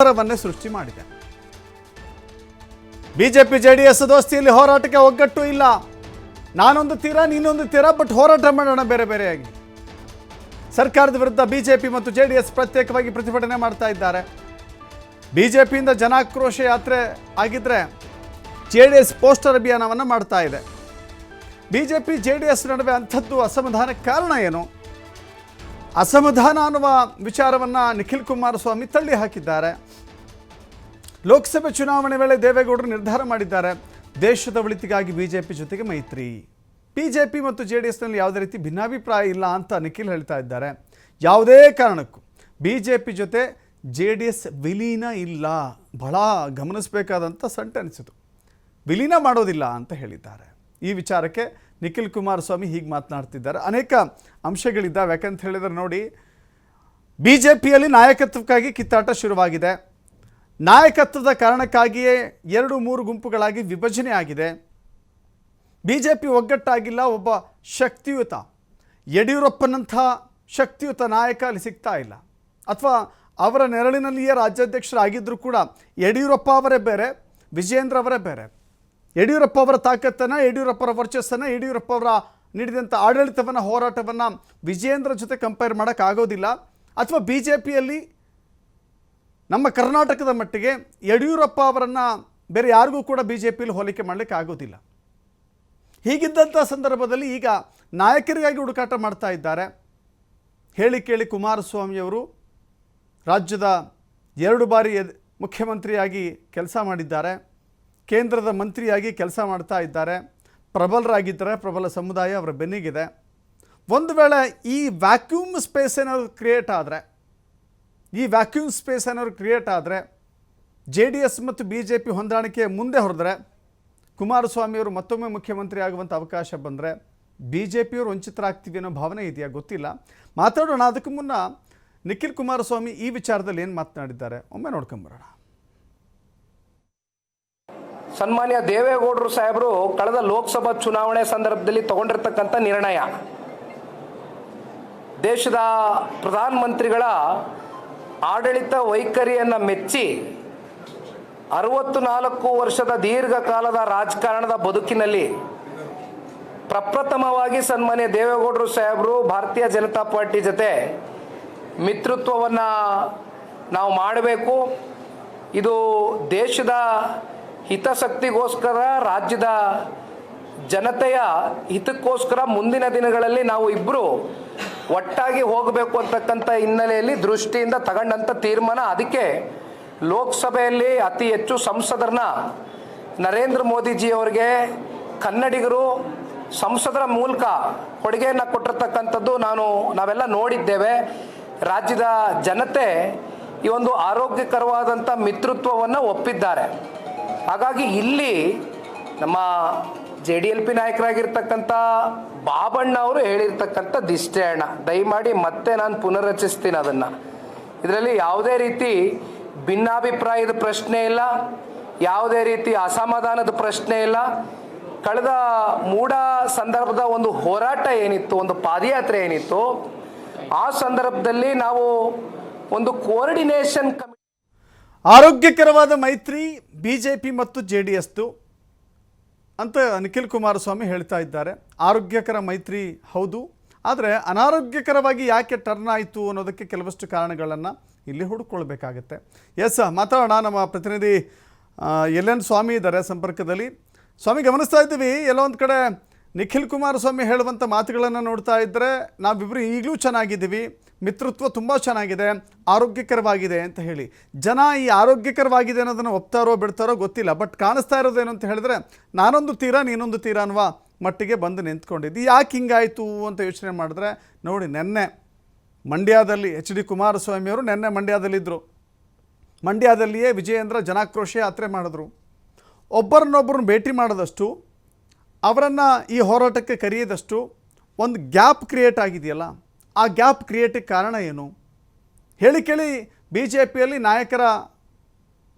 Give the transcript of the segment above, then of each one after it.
ಅಂತರವನ್ನೇ ಸೃಷ್ಟಿ ಮಾಡಿದೆ. BJP, JDS ದೋಸ್ತಿಯಲ್ಲಿ ಹೋರಾಟಕ್ಕೆ ಒಗ್ಗಟ್ಟು ಇಲ್ಲ. ನಾನೊಂದು ತೀರಾ, ನೀನೊಂದು ತೀರಾ, ಬಟ್ ಹೋರಾಟ ಮಾಡೋಣ ಬೇರೆ ಬೇರೆಯಾಗಿ. ಸರ್ಕಾರದ ವಿರುದ್ಧ ಬಿಜೆಪಿ ಮತ್ತು ಜೆ ಡಿ ಎಸ್ ಪ್ರತ್ಯೇಕವಾಗಿ ಪ್ರತಿಭಟನೆ ಮಾಡ್ತಾ ಇದ್ದಾರೆ. ಬಿಜೆಪಿಯಿಂದ ಜನಾಕ್ರೋಶ ಯಾತ್ರೆ ಆಗಿದ್ರೆ ಜೆ ಡಿ ಎಸ್ ಪೋಸ್ಟರ್ ಅಭಿಯಾನವನ್ನು ಮಾಡ್ತಾ ಇದೆ. ಬಿಜೆಪಿ ಜೆ ಡಿ ಎಸ್ ನಡುವೆ ಅಂಥದ್ದು ಅಸಮಾಧಾನಕ್ಕೆ ಕಾರಣ ಏನು? ಅಸಮಾಧಾನ ಅನ್ನುವ ವಿಚಾರವನ್ನು ನಿಖಿಲ್ ಕುಮಾರಸ್ವಾಮಿ ತಳ್ಳಿ ಹಾಕಿದ್ದಾರೆ. ಲೋಕಸಭೆ ಚುನಾವಣೆ ವೇಳೆ ದೇವೇಗೌಡರು ನಿರ್ಧಾರ ಮಾಡಿದ್ದಾರೆ. ದೇಶದ ಒಳಿತಿಗಾಗಿ ಬಿಜೆಪಿ ಜೊತೆಗೆ ಮೈತ್ರಿ. ಬಿಜೆಪಿ ಮತ್ತು ಜೆ ಡಿ ಎಸ್ನಲ್ಲಿ ಯಾವುದೇ ರೀತಿ ಭಿನ್ನಾಭಿಪ್ರಾಯ ಇಲ್ಲ ಅಂತ ನಿಖಿಲ್ ಹೇಳ್ತಾ ಇದ್ದಾರೆ. ಯಾವುದೇ ಕಾರಣಕ್ಕೂ ಬಿ ಜೆ ಪಿ ಜೊತೆ ಜೆ ಡಿ ಎಸ್ ವಿಲೀನ ಇಲ್ಲ. ಬಹಳ ಗಮನಿಸಬೇಕಾದಂಥ ಸೆಂಟೆನ್ಸ್ ಇದು ವಿಲೀನ ಮಾಡೋದಿಲ್ಲ ಅಂತ ಹೇಳಿದ್ದಾರೆ. ಈ ವಿಚಾರಕ್ಕೆ ನಿಖಿಲ್ ಕುಮಾರಸ್ವಾಮಿ ಹೀಗೆ ಮಾತನಾಡ್ತಿದ್ದಾರೆ. ಅನೇಕ ಅಂಶಗಳಿದ್ದಾವೆ. ಯಾಕಂತ ಹೇಳಿದ್ರೆ ನೋಡಿ ಬಿ ಜೆ ಪಿಯಲ್ಲಿ ನಾಯಕತ್ವಕ್ಕಾಗಿ ಕಿತ್ತಾಟ ಶುರುವಾಗಿದೆ. ನಾಯಕತ್ವದ ಕಾರಣಕ್ಕಾಗಿಯೇ ಎರಡು ಮೂರು ಗುಂಪುಗಳಾಗಿ ವಿಭಜನೆ ಆಗಿದೆ. ಬಿ ಜೆ ಪಿ ಒಗ್ಗಟ್ಟಾಗಿಲ್ಲ, ಒಬ್ಬ ಶಕ್ತಿಯುತ, ಯಡಿಯೂರಪ್ಪನಂಥ ಶಕ್ತಿಯುತ ನಾಯಕ ಅಲ್ಲಿ ಸಿಗ್ತಾ ಇಲ್ಲ. ಅಥವಾ ಅವರ ನೆರಳಿನಲ್ಲಿಯೇ ರಾಜ್ಯಾಧ್ಯಕ್ಷರಾಗಿದ್ದರೂ ಕೂಡ ಯಡಿಯೂರಪ್ಪ ಅವರೇ ಬೇರೆ, ವಿಜಯೇಂದ್ರ ಅವರೇ ಬೇರೆ. ಯಡಿಯೂರಪ್ಪ ಅವರ ತಾಕತ್ತನ್ನು, ಯಡಿಯೂರಪ್ಪರ ವರ್ಚಸ್ಸನ್ನು ಯಡಿಯೂರಪ್ಪ ಅವರ ನೀಡಿದಂಥ ಆಡಳಿತವನ್ನು, ಹೋರಾಟವನ್ನು ವಿಜಯೇಂದ್ರ ಜೊತೆ ಕಂಪೇರ್ ಮಾಡೋಕ್ಕಾಗೋದಿಲ್ಲ ಅಥವಾ ಬಿ ಜೆ ಪಿಯಲ್ಲಿ ನಮ್ಮ ಕರ್ನಾಟಕದ ಮಟ್ಟಿಗೆ ಯಡಿಯೂರಪ್ಪ ಅವರನ್ನು ಬೇರೆ ಯಾರಿಗೂ ಕೂಡ ಬಿ ಜೆ ಪಿಯಲ್ಲಿ ಹೋಲಿಕೆ ಮಾಡಲಿಕ್ಕೆ ಆಗೋದಿಲ್ಲ. ಹೀಗಿದ್ದಂಥ ಸಂದರ್ಭದಲ್ಲಿ ಈಗ ನಾಯಕರಿಗಾಗಿ ಹುಡುಕಾಟ ಮಾಡ್ತಾ ಇದ್ದಾರೆ. ಹೇಳಿ ಕೇಳಿ ಕುಮಾರಸ್ವಾಮಿಯವರು ರಾಜ್ಯದ ಎರಡು ಬಾರಿ ಮುಖ್ಯಮಂತ್ರಿಯಾಗಿ ಕೆಲಸ ಮಾಡಿದ್ದಾರೆ. ಕೇಂದ್ರದ ಮಂತ್ರಿಯಾಗಿ ಕೆಲಸ ಮಾಡ್ತಾ ಇದ್ದಾರೆ. ಪ್ರಬಲರಾಗಿದ್ದಾರೆ. ಪ್ರಬಲ ಸಮುದಾಯ ಅವರ ಬೆನ್ನಿಗಿದೆ. ಒಂದು ವೇಳೆ ಈ ವ್ಯಾಕ್ಯೂಮ್ ಸ್ಪೇಸ್ ಏನಾದ್ರು ಕ್ರಿಯೇಟ್ ಆದರೆ, ಈ ವ್ಯಾಕ್ಯೂಮ್ ಸ್ಪೇಸ್ ಏನಾದ್ರು ಕ್ರಿಯೇಟ್ ಆದರೆ, ಜೆ ಡಿ ಎಸ್ ಮತ್ತು ಬಿ ಜೆ ಪಿ ಹೊಂದಾಣಿಕೆ ಮುಂದೆ ಹೊರದ್ರೆ, ಕುಮಾರಸ್ವಾಮಿಯವರು ಮತ್ತೊಮ್ಮೆ ಮುಖ್ಯಮಂತ್ರಿ ಆಗುವಂಥ ಅವಕಾಶ ಬಂದರೆ, ಬಿ ಜೆ ಪಿಯವರು ವಂಚಿತರಾಗ್ತೀವಿ ಅನ್ನೋ ಭಾವನೆ ಇದೆಯಾ? ಗೊತ್ತಿಲ್ಲ. ಮಾತಾಡೋಣ. ಅದಕ್ಕೂ ಮುನ್ನ ನಿಖಿಲ್ ಕುಮಾರಸ್ವಾಮಿ ಈ ವಿಚಾರದಲ್ಲಿ ಏನು ಮಾತನಾಡಿದ್ದಾರೆ? ಒಮ್ಮೆ ನೋಡ್ಕೊಂಬರೋಣ. ಸನ್ಮಾನ್ಯ ದೇವೇಗೌಡರು ಸಾಹೇಬರು ಕಳೆದ ಲೋಕಸಭಾ ಚುನಾವಣೆ ಸಂದರ್ಭದಲ್ಲಿ ತಗೊಂಡಿರ್ತಕ್ಕಂಥ ನಿರ್ಣಯ. ದೇಶದ ಪ್ರಧಾನಮಂತ್ರಿಗಳ ಆಡಳಿತ ವೈಖರಿಯನ್ನು ಮೆಚ್ಚಿ ಅರವತ್ತು ನಾಲ್ಕು ವರ್ಷದ ದೀರ್ಘಕಾಲದ ರಾಜಕಾರಣದ ಬದುಕಿನಲ್ಲಿ ಪ್ರಪ್ರಥಮವಾಗಿ ಸನ್ಮಾನ್ಯ ದೇವೇಗೌಡರು ಸಾಹೇಬರು ಭಾರತೀಯ ಜನತಾ ಪಾರ್ಟಿ ಜೊತೆ ಮಿತ್ರತ್ವವನ್ನು ನಾವು ಮಾಡಬೇಕು. ಇದು ದೇಶದ ಹಿತಾಸಕ್ತಿಗೋಸ್ಕರ ರಾಜ್ಯದ ಜನತೆಯ ಹಿತಕ್ಕೋಸ್ಕರ ಮುಂದಿನ ದಿನಗಳಲ್ಲಿ ನಾವು ಇಬ್ಬರು ಒಟ್ಟಾಗಿ ಹೋಗಬೇಕು ಅಂತಕ್ಕಂಥ ಹಿನ್ನೆಲೆಯಲ್ಲಿ ದೃಷ್ಟಿಯಿಂದ ತಗೊಂಡಂಥ ತೀರ್ಮಾನ. ಅದಕ್ಕೆ ಲೋಕಸಭೆಯಲ್ಲಿ ಅತಿ ಹೆಚ್ಚು ಸಂಸದರನ್ನ ನರೇಂದ್ರ ಮೋದಿಜಿಯವರಿಗೆ ಕನ್ನಡಿಗರು ಸಂಸದರ ಮೂಲಕ ಕೊಡುಗೆಯನ್ನು ಕೊಟ್ಟಿರ್ತಕ್ಕಂಥದ್ದು ನಾನು ನಾವೆಲ್ಲ ನೋಡಿದ್ದೇವೆ. ರಾಜ್ಯದ ಜನತೆ ಈ ಒಂದು ಆರೋಗ್ಯಕರವಾದಂಥ ಮಿತೃತ್ವವನ್ನು ಒಪ್ಪಿದ್ದಾರೆ. ಹಾಗಾಗಿ ಇಲ್ಲಿ ನಮ್ಮ ಜೆ ಡಿ ಎಲ್ ಪಿ ನಾಯಕರಾಗಿರ್ತಕ್ಕಂಥ ಬಾಬಣ್ಣ ಅವರು ಹೇಳಿರ್ತಕ್ಕಂಥ ದಿಷ್ಟೇ ಅಣ್ಣ. ದಯಮಾಡಿ ಮತ್ತೆ ನಾನು ಪುನರ್ರಚಿಸ್ತೀನಿ ಅದನ್ನು. ಇದರಲ್ಲಿ ಯಾವುದೇ ರೀತಿ ಭಿನ್ನಾಭಿಪ್ರಾಯದ ಪ್ರಶ್ನೆ ಇಲ್ಲ, ಯಾವುದೇ ರೀತಿ ಅಸಮಾಧಾನದ ಪ್ರಶ್ನೆ ಇಲ್ಲ. ಕಳೆದ ಮೂಡ ಸಂದರ್ಭದ ಒಂದು ಹೋರಾಟ ಏನಿತ್ತು, ಒಂದು ಪಾದಯಾತ್ರೆ ಏನಿತ್ತು, ಆ ಸಂದರ್ಭದಲ್ಲಿ ನಾವು ಒಂದು ಕೋಆರ್ಡಿನೇಷನ್ ಕಮಿಟಿ ಆರೋಗ್ಯಕರವಾದ ಮೈತ್ರಿ ಬಿ ಜೆ ಪಿ ಮತ್ತು ಜೆ ಡಿ ಎಸ್ದು ಅಂತ ನಿಖಿಲ್ ಕುಮಾರಸ್ವಾಮಿ ಹೇಳ್ತಾ ಇದ್ದಾರೆ. ಆರೋಗ್ಯಕರ ಮೈತ್ರಿ ಹೌದು, ಆದರೆ ಅನಾರೋಗ್ಯಕರವಾಗಿ ಯಾಕೆ ಟರ್ನ್ ಆಯಿತು ಅನ್ನೋದಕ್ಕೆ ಕೆಲವಷ್ಟು ಕಾರಣಗಳನ್ನು ಇಲ್ಲಿ ಹುಡುಕೊಳ್ಬೇಕಾಗತ್ತೆ. ಎಸ್, ಮಾತಾಡೋಣ. ನಮ್ಮ ಪ್ರತಿನಿಧಿ ಎಲ್ ಎನ್ ಸ್ವಾಮಿ ಇದ್ದಾರೆ ಸಂಪರ್ಕದಲ್ಲಿ. ಸ್ವಾಮಿ, ಗಮನಿಸ್ತಾ ಇದ್ದೀವಿ. ಎಲ್ಲೋ ಒಂದು ಕಡೆ ನಿಖಿಲ್ ಕುಮಾರಸ್ವಾಮಿ ಹೇಳುವಂಥ ಮಾತುಗಳನ್ನು ನೋಡ್ತಾ ಇದ್ದರೆ ನಾವಿಬ್ಬರು ಈಗಲೂ ಚೆನ್ನಾಗಿದ್ದೀವಿ. ಮಿತ್ರತ್ವ ತುಂಬ ಚೆನ್ನಾಗಿದೆ, ಆರೋಗ್ಯಕರವಾಗಿದೆ ಅಂತ ಹೇಳಿ. ಜನ ಈ ಆರೋಗ್ಯಕರವಾಗಿದೆ ಅನ್ನೋದನ್ನು ಒಪ್ತಾರೋ ಬಿಡ್ತಾರೋ ಗೊತ್ತಿಲ್ಲ, ಬಟ್ ಕಾಣಿಸ್ತಾ ಇರೋದೇನು ಅಂತ ಹೇಳಿದ್ರೆ, ನಾನೊಂದು ತೀರಾ ನೀನೊಂದು ತೀರಾ ಅನ್ನುವ ಮಟ್ಟಿಗೆ ಬಂದು ನಿಂತ್ಕೊಂಡಿದ್ದು. ಯಾಕೆ ಹಿಂಗಾಯಿತು ಅಂತ ಯೋಚನೆ ಮಾಡಿದ್ರೆ, ನೋಡಿ ನೆನ್ನೆ ಮಂಡ್ಯದಲ್ಲಿ ಎಚ್ ಡಿ ಕುಮಾರಸ್ವಾಮಿಯವರು ನೆನ್ನೆ ಮಂಡ್ಯದಲ್ಲಿದ್ದರು ಮಂಡ್ಯದಲ್ಲಿಯೇ ವಿಜಯೇಂದ್ರ ಜನಾಕ್ರೋಶ ಯಾತ್ರೆ ಮಾಡಿದ್ರು. ಒಬ್ಬರನ್ನೊಬ್ಬರನ್ನ ಭೇಟಿ ಮಾಡಿದಷ್ಟು, ಅವರನ್ನು ಈ ಹೋರಾಟಕ್ಕೆ ಕರೆಯದಷ್ಟು, ಒಂದು ಗ್ಯಾಪ್ ಕ್ರಿಯೇಟ್ ಆಗಿದೆಯಲ್ಲ ಆ ಗ್ಯಾಪ್ ಕ್ರಿಯೇಟಿಗೆ ಕಾರಣ ಏನು? ಹೇಳಿ ಕೇಳಿ ಬಿ ಜೆ ಪಿಯಲ್ಲಿ ನಾಯಕರ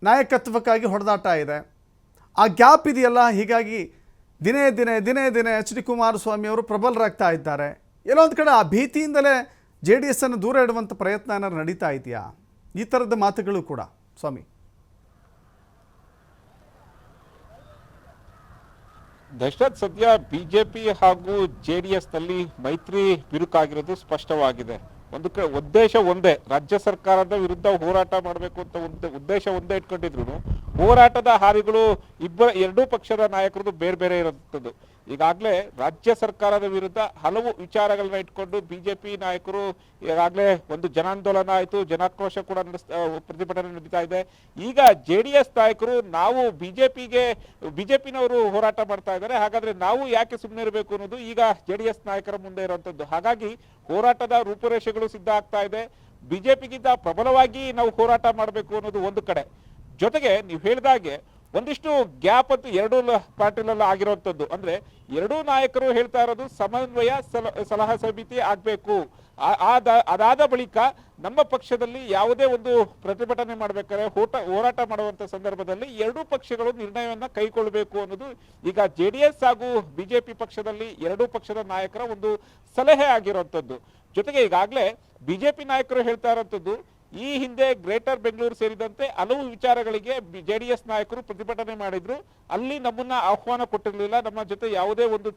ನಾಯಕತ್ವಕ್ಕಾಗಿ ಹೊಡೆದಾಟ ಇದೆ. ಆ ಗ್ಯಾಪ್ ಇದೆಯಲ್ಲ, ಹೀಗಾಗಿ ದಿನೇ ದಿನೇ ದಿನೇ ದಿನೇ ಎಚ್ ಡಿ ಕುಮಾರಸ್ವಾಮಿ ಅವರು ಪ್ರಬಲರಾಗ್ತಾ ಇದ್ದಾರೆ. ಎಲ್ಲೋ ಒಂದು ಕಡೆ ಆ ಭೀತಿಯಿಂದಲೇ ಜೆ ಡಿ ಎಸ್ಸನ್ನು ದೂರ ಇಡುವಂಥ ಪ್ರಯತ್ನ ಏನಾದ್ರು ನಡೀತಾ ಇದೆಯಾ? ಈ ಥರದ ಮಾತುಗಳು ಕೂಡ, ಸ್ವಾಮಿ. ದಶರಥ್ ಸದ್ಯ ಬಿಜೆಪಿ ಹಾಗೂ ಜೆ ಡಿ ಎಸ್ನಲ್ಲಿ ಮೈತ್ರಿ ಬಿರುಕಾಗಿರೋದು ಸ್ಪಷ್ಟವಾಗಿದೆ. ಒಂದು ಕಡೆ ಉದ್ದೇಶ ಒಂದೇ, ರಾಜ್ಯ ಸರ್ಕಾರದ ವಿರುದ್ಧ ಹೋರಾಟ ಮಾಡಬೇಕು ಅಂತ ಉದ್ದೇಶ ಒಂದೇ ಇಟ್ಕೊಂಡಿದ್ರು ಹೋರಾಟದ ಹಾರಿಗಳು ಇಬ್ಬರ ಎರಡೂ ಪಕ್ಷದ ನಾಯಕರದು ಬೇರೆ ಬೇರೆ ಇರುವಂಥದ್ದು ಈಗಾಗಲೇ ರಾಜ್ಯ ಸರ್ಕಾರದ ವಿರುದ್ಧ ಹಲವು ವಿಚಾರಗಳನ್ನ ಇಟ್ಕೊಂಡು ಬಿಜೆಪಿ ನಾಯಕರು ಈಗಾಗಲೇ ಒಂದು ಜನಾಂದೋಲನ ಆಯಿತು, ಜನಾಕ್ರೋಶ ಕೂಡ ನಡೆಸ್- ಪ್ರತಿಭಟನೆ ನಡೀತಾ ಇದೆ. ಈಗ ಜೆ ಡಿ ಎಸ್ ನಾಯಕರು ನಾವು ಬಿಜೆಪಿಗೆ, ಬಿಜೆಪಿನವರು ಹೋರಾಟ ಮಾಡ್ತಾ ಇದ್ದಾರೆ. ಹಾಗಾದ್ರೆ ನಾವು ಯಾಕೆ ಸುಮ್ಮನೆ ಇರಬೇಕು ಅನ್ನೋದು ಈಗ ಜೆ ಡಿ ಎಸ್ ನಾಯಕರ ಮುಂದೆ ಇರುವಂತದ್ದು. ಹಾಗಾಗಿ ಹೋರಾಟದ ರೂಪುರೇಷೆಗಳು ಸಿದ್ಧ ಆಗ್ತಾ ಇದೆ. ಬಿಜೆಪಿಗಿಂತ ಪ್ರಬಲವಾಗಿ ನಾವು ಹೋರಾಟ ಮಾಡಬೇಕು ಅನ್ನೋದು ಒಂದು ಕಡೆ. ಜೊತೆಗೆ ನೀವು ಹೇಳಿದಾಗೆ ಒಂದಿಷ್ಟು ಗ್ಯಾಪ್ ಅಂತೂ ಎರಡೂ ಪಾರ್ಟಿಲೆಲ್ಲ ಆಗಿರುವಂತದ್ದು ಅಂದ್ರೆ ಎರಡೂ ನಾಯಕರು ಹೇಳ್ತಾ ಇರೋದು ಸಮನ್ವಯ, ಸಲ- ಸಲಹಾ ಸಮಿತಿ ಆಗಬೇಕು. ಅದಾದ ಬಳಿಕ ನಮ್ಮ ಪಕ್ಷದಲ್ಲಿ ಯಾವುದೇ ಒಂದು ಪ್ರತಿಭಟನೆ ಮಾಡ್ಬೇಕಾದ್ರೆ ಹೋಟ ಹೋರಾಟ ಮಾಡುವಂತ ಸಂದರ್ಭದಲ್ಲಿ ಎರಡೂ ಪಕ್ಷಗಳು ನಿರ್ಣಯವನ್ನು ಕೈಗೊಳ್ಳಬೇಕು ಅನ್ನೋದು ಈಗ ಜೆ ಡಿ ಎಸ್ ಹಾಗೂ ಬಿಜೆಪಿ ಪಕ್ಷದಲ್ಲಿ ಎರಡೂ ಪಕ್ಷದ ನಾಯಕರ ಒಂದು ಸಲಹೆ ಆಗಿರುವಂತದ್ದು ಜೊತೆಗೆ ಈಗಾಗಲೇ ಬಿಜೆಪಿ ನಾಯಕರು ಹೇಳ್ತಾ ಇರುವಂತದ್ದು ಈ ಹಿಂದೆ ಗ್ರೇಟರ್ ಬೆಂಗಳೂರು ಸೇರಿದಂತೆ ಹಲವು ವಿಚಾರಗಳಿಗೆ ಜೆ ಡಿ ಎಸ್ ನಾಯಕರು ಪ್ರತಿಭಟನೆ ಮಾಡಿದ್ರು. ಅಲ್ಲಿ ನಮ್ಮನ್ನ ಆಹ್ವಾನ ಕೊಟ್ಟಿರಲಿಲ್ಲ. ನಮ್ಮ ಜೊತೆ ಯಾವುದೇ ಒಂದು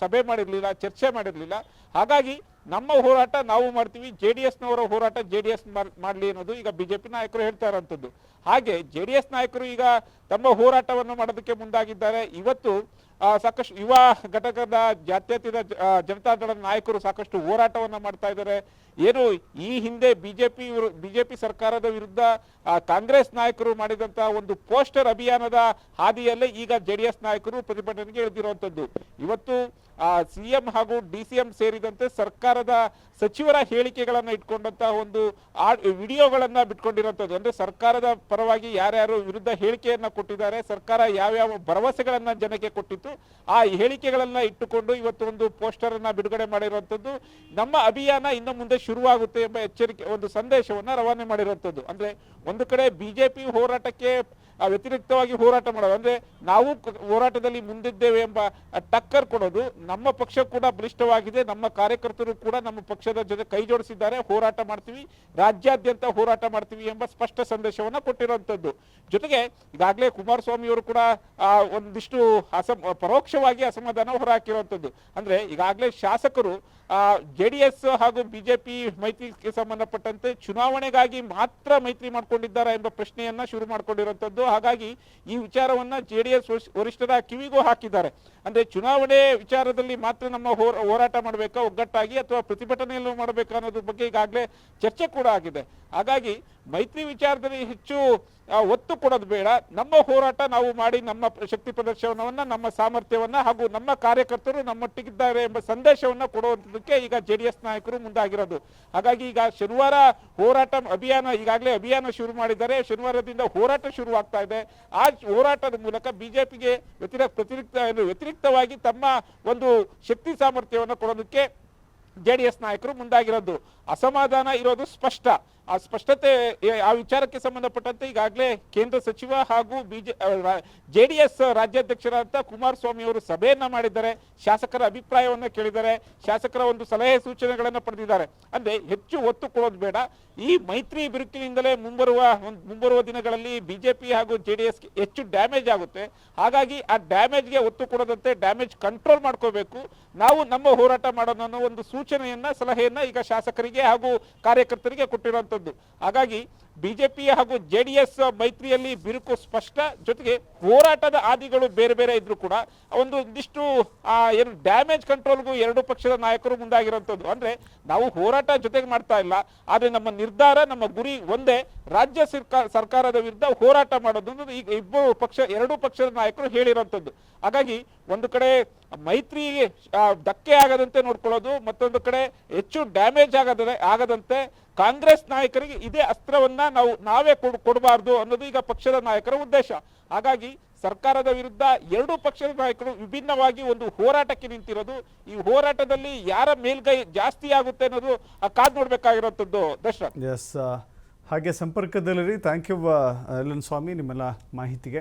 ಸಭೆ ಮಾಡಿರಲಿಲ್ಲ, ಚರ್ಚೆ ಮಾಡಿರಲಿಲ್ಲ. ಹಾಗಾಗಿ ನಮ್ಮ ಹೋರಾಟ ನಾವು ಮಾಡ್ತೀವಿ. ಜೆ ಡಿ ಎಸ್ನವರ ಹೋರಾಟ ಜೆ ಡಿ ಎಸ್ ಮಾಡಲಿ ಅನ್ನೋದು ಈಗ ಬಿಜೆಪಿ ನಾಯಕರು ಹೇಳ್ತಾ ಇರೋಂಥದ್ದು. ಹಾಗೆ ಜೆ ಡಿ ಎಸ್ ನಾಯಕರು ಈಗ ತಮ್ಮ ಹೋರಾಟವನ್ನು ಮಾಡೋದಕ್ಕೆ ಮುಂದಾಗಿದ್ದಾರೆ. ಇವತ್ತು ಸಾಕಷ್ಟು ಯುವ ಘಟಕದ ಜಾತ್ಯತೀತ ಜ- ಜನತಾದಳದ ನಾಯಕರು ಸಾಕಷ್ಟು ಹೋರಾಟವನ್ನು ಮಾಡ್ತಾ ಇದ್ದಾರೆ. ಏನು ಈ ಹಿಂದೆ ಬಿಜೆಪಿ ಬಿಜೆಪಿ ಸರ್ಕಾರದ ವಿರುದ್ಧ ಆ, ಕಾಂಗ್ರೆಸ್ ನಾಯಕರು ಮಾಡಿದಂತಹ ಒಂದು ಪೋಸ್ಟರ್ ಅಭಿಯಾನದ ಹಾದಿಯಲ್ಲೇ ಈಗ ಜೆಡಿಎಸ್ ನಾಯಕರು ಪ್ರತಿಭಟನೆಗೆ ಇಳಿದಿರುವಂತದ್ದು ಇವತ್ತು ಸಿಎಂ ಹಾಗೂ ಡಿ ಸಿ ಎಂ ಸೇರಿದಂತೆ ಸರ್ಕಾರದ ಸಚಿವರ ಹೇಳಿಕೆಗಳನ್ನು ಇಟ್ಕೊಂಡಂತಹ ಒಂದು ಆ ವಿಡಿಯೋಗಳನ್ನ ಬಿಟ್ಕೊಂಡಿರುವಂತದ್ದು ಅಂದ್ರೆ ಸರ್ಕಾರದ ಪರವಾಗಿ ಯಾರ್ಯಾರು ವಿರುದ್ಧ ಹೇಳಿಕೆಯನ್ನ ಕೊಟ್ಟಿದ್ದಾರೆ ಸರ್ಕಾರ ಯಾವ್ಯಾವ ಭರವಸೆಗಳನ್ನ ಜನಕ್ಕೆ ಕೊಟ್ಟಿತ್ತು ಆ ಹೇಳಿಕೆಗಳನ್ನ ಇಟ್ಟುಕೊಂಡು ಇವತ್ತು ಒಂದು ಪೋಸ್ಟರ್ ಅನ್ನ ಬಿಡುಗಡೆ ಮಾಡಿರುವಂಥದ್ದು. ನಮ್ಮ ಅಭಿಯಾನ ಇನ್ನು ಮುಂದೆ ಶುರುವಾಗುತ್ತೆ ಎಂಬ ಎಚ್ಚರಿಕೆ, ಒಂದು ಸಂದೇಶವನ್ನ ರವಾನೆ ಮಾಡಿರುವಂತದ್ದು. ಅಂದ್ರೆ ಒಂದು ಕಡೆ ಬಿಜೆಪಿ ಹೋರಾಟಕ್ಕೆ ವ್ಯತಿರಿಕ್ತವಾಗಿ ಹೋರಾಟ ಮಾಡೋದು. ಅಂದ್ರೆ ನಾವು ಹೋರಾಟದಲ್ಲಿ ಮುಂದಿದ್ದೇವೆ ಎಂಬ ಟಕ್ಕರ್ ಕೊಡೋದು ನಮ್ಮ ಪಕ್ಷ ಕೂಡ ಬಲಿಷ್ಠವಾಗಿದೆ. ನಮ್ಮ ಕಾರ್ಯಕರ್ತರು ಕೂಡ ನಮ್ಮ ಪಕ್ಷದ ಜೊತೆ ಕೈ ಜೋಡಿಸಿದ್ದಾರೆ. ಹೋರಾಟ ಮಾಡ್ತೀವಿ. ರಾಜ್ಯಾದ್ಯಂತ ಹೋರಾಟ ಮಾಡ್ತೀವಿ ಎಂಬ ಸ್ಪಷ್ಟ ಸಂದೇಶವನ್ನ ಕೊಟ್ಟಿರುವಂತದ್ದು. ಜೊತೆಗೆ ಈಗಾಗಲೇ ಕುಮಾರಸ್ವಾಮಿ ಅವರು ಕೂಡ ಒಂದಿಷ್ಟು ಅಸಮ, ಪರೋಕ್ಷವಾಗಿ ಅಸಮಾಧಾನ ಹೊರಹಾಕಿರುವಂತದ್ದು. ಅಂದ್ರೆ ಈಗಾಗಲೇ ಶಾಸಕರು ಜೆ ಡಿ ಎಸ್ ಹಾಗೂ ಬಿಜೆಪಿ ಮೈತ್ರಿಗೆ ಸಂಬಂಧಪಟ್ಟಂತೆ ಚುನಾವಣೆಗಾಗಿ ಮಾತ್ರ ಮೈತ್ರಿ ಮಾಡಿಕೊಂಡಿದ್ದಾರೆ ಎಂಬ ಪ್ರಶ್ನೆಯನ್ನ ಶುರು ಮಾಡಿಕೊಂಡಿರುವಂಥದ್ದು. ಹಾಗಾಗಿ ಈ ವಿಚಾರವನ್ನ ಜೆ ಡಿ ಎಸ್ ವರಿಷ್ಠರ ಕಿವಿಗೂ ಹಾಕಿದ್ದಾರೆ. ಅಂದ್ರೆ ಚುನಾವಣೆ ವಿಚಾರದಲ್ಲಿ ಮಾತ್ರ ನಮ್ಮ ಹೋರ- ಹೋರಾಟ ಮಾಡಬೇಕಾ, ಒಗ್ಗಟ್ಟಾಗಿ ಅಥವಾ ಪ್ರತಿಭಟನೆಯಲ್ಲೂ ಮಾಡಬೇಕಾ ಅನ್ನೋದ್ರ ಬಗ್ಗೆ ಈಗಾಗಲೇ ಚರ್ಚೆ ಕೂಡ ಆಗಿದೆ. ಹಾಗಾಗಿ ಮೈತ್ರಿ ವಿಚಾರದಲ್ಲಿ ಹೆಚ್ಚು ಒತ್ತು ಕೊಡೋದು ಬೇಡ. ನಮ್ಮ ಹೋರಾಟ ನಾವು ಮಾಡಿ ನಮ್ಮ ಶಕ್ತಿ ಪ್ರದರ್ಶನವನ್ನ, ನಮ್ಮ ಸಾಮರ್ಥ್ಯವನ್ನ ಹಾಗೂ ನಮ್ಮ ಕಾರ್ಯಕರ್ತರು ನಮ್ಮೊಟ್ಟಿಗಿದ್ದಾರೆ ಎಂಬ ಸಂದೇಶವನ್ನ ಕೊಡುವಂತದಕ್ಕೆ ಈಗ ಜೆ ಡಿ ಎಸ್ ನಾಯಕರು ಮುಂದಾಗಿರೋದು. ಹಾಗಾಗಿ ಈಗ ಶನಿವಾರ ಹೋರಾಟ ಅಭಿಯಾನ, ಈಗಾಗಲೇ ಅಭಿಯಾನ ಶುರು ಮಾಡಿದ್ದಾರೆ. ಶನಿವಾರದಿಂದ ಹೋರಾಟ ಶುರುವಾಗ್ತಾ ಇದೆ. ಆ ಹೋರಾಟದ ಮೂಲಕ ಬಿಜೆಪಿಗೆ ವ್ಯತಿರಿಕ್ತ ಪ್ರತಿರಿಕ್ತ ವ್ಯತಿರಿಕ್ತವಾಗಿ ತಮ್ಮ ಒಂದು ಶಕ್ತಿ ಸಾಮರ್ಥ್ಯವನ್ನು ಕೊಡೋದಕ್ಕೆ ಜೆ ಡಿ ಎಸ್ ನಾಯಕರು ಮುಂದಾಗಿರೋದು. ಅಸಮಾಧಾನ ಇರೋದು ಸ್ಪಷ್ಟ. ಆ ಸ್ಪಷ್ಟತೆ ಆ ವಿಚಾರಕ್ಕೆ ಸಂಬಂಧಪಟ್ಟಂತೆ ಈಗಾಗಲೇ ಕೇಂದ್ರ ಸಚಿವ ಹಾಗೂ ಬಿಜೆ ಜೆ ಡಿ ಎಸ್ ರಾಜ್ಯಾಧ್ಯಕ್ಷರಾದಂಥ ಕುಮಾರಸ್ವಾಮಿ ಅವರು ಸಭೆಯನ್ನ ಮಾಡಿದ್ದಾರೆ. ಶಾಸಕರ ಅಭಿಪ್ರಾಯವನ್ನು ಕೇಳಿದ್ದಾರೆ. ಶಾಸಕರ ಒಂದು ಸಲಹೆ ಸೂಚನೆಗಳನ್ನು ಪಡೆದಿದ್ದಾರೆ. ಅಂದ್ರೆ ಹೆಚ್ಚು ಒತ್ತು ಕೊಡೋದು ಬೇಡ. ಈ ಮೈತ್ರಿ ಬಿರುಕಿನಿಂದಲೇ ಮುಂಬರುವ ಮುಂಬರುವ ದಿನಗಳಲ್ಲಿ ಬಿಜೆಪಿ ಹಾಗೂ ಜೆ ಡಿ ಹೆಚ್ಚು ಡ್ಯಾಮೇಜ್ ಆಗುತ್ತೆ. ಹಾಗಾಗಿ ಆ ಡ್ಯಾಮೇಜ್ಗೆ ಒತ್ತು ಕೊಡದಂತೆ ಡ್ಯಾಮೇಜ್ ಕಂಟ್ರೋಲ್ ಮಾಡ್ಕೋಬೇಕು. ನಾವು ನಮ್ಮ ಹೋರಾಟ ಮಾಡೋಣ ಅನ್ನೋ ಒಂದು ಸೂಚನೆಯನ್ನ, ಸಲಹೆಯನ್ನ ಈಗ ಶಾಸಕರಿಗೆ ಹಾಗೂ ಕಾರ್ಯಕರ್ತರಿಗೆ ಕೊಟ್ಟಿರುವಂತದ್ದು ಹಾಗಾಗಿ ಬಿಜೆಪಿ ಹಾಗೂ ಜೆ ಡಿ ಎಸ್ ಮೈತ್ರಿಯಲ್ಲಿ ಬಿರುಕು ಸ್ಪಷ್ಟ. ಜೊತೆಗೆ ಹೋರಾಟದ ಆದಿಗಳು ಬೇರೆ ಬೇರೆ ಇದ್ರು ಕೂಡ ಒಂದು ಒಂದಿಷ್ಟು ಆ ಏನು ಡ್ಯಾಮೇಜ್ ಕಂಟ್ರೋಲ್ಗೂ ಎರಡು ಪಕ್ಷದ ನಾಯಕರು ಮುಂದಾಗಿರುವಂತದ್ದು ಅಂದ್ರೆ ನಾವು ಹೋರಾಟ ಜೊತೆಗೆ ಮಾಡ್ತಾ ಇಲ್ಲ. ಆದ್ರೆ ನಮ್ಮ ನಿರ್ಧಾರ ನಮ್ಮ ಗುರಿ ಒಂದೇ. ರಾಜ್ಯ ಸರ್ಕಾರ ಸರ್ಕಾರದ ವಿರುದ್ಧ ಹೋರಾಟ ಮಾಡೋದು ಈಗ ಇಬ್ಬರು ಪಕ್ಷ ಎರಡೂ ಪಕ್ಷದ ನಾಯಕರು ಹೇಳಿರುವಂಥದ್ದು ಹಾಗಾಗಿ ಒಂದು ಕಡೆ ಮೈತ್ರಿ ಆ, ಧಕ್ಕೆ ಆಗದಂತೆ ನೋಡ್ಕೊಳ್ಳೋದು ಮತ್ತೊಂದು ಕಡೆ ಹೆಚ್ಚು ಡ್ಯಾಮೇಜ್ ಆಗದ ಆಗದಂತೆ ಕಾಂಗ್ರೆಸ್ ನಾಯಕರಿಗೆ ಇದೇ ಅಸ್ತ್ರವನ್ನ ನಾವು ನಾವೇ ಕೊಡ್ ಕೊಡಬಾರ್ದು ಅನ್ನೋದು ಈಗ ಪಕ್ಷದ ನಾಯಕರ ಉದ್ದೇಶ. ಹಾಗಾಗಿ ಸರ್ಕಾರದ ವಿರುದ್ಧ ಎರಡೂ ಪಕ್ಷದ ನಾಯಕರು ವಿಭಿನ್ನವಾಗಿ ಒಂದು ಹೋರಾಟಕ್ಕೆ ನಿಂತಿರೋದು. ಈ ಹೋರಾಟದಲ್ಲಿ ಯಾರ ಮೇಲ್ಗೈ ಜಾಸ್ತಿ ಆಗುತ್ತೆ ಅನ್ನೋದು ಆ, ಕಾದ್ ನೋಡ್ಬೇಕಾಗಿರೋಂಥದ್ದು. ದಶರಥ್. ಎಸ್ ಹಾಗೆ ಸಂಪರ್ಕದಲ್ಲಿ ಥ್ಯಾಂಕ್ ಯು ಎಲ್ ಸ್ವಾಮಿ ನಿಮ್ಮೆಲ್ಲ ಮಾಹಿತಿಗೆ.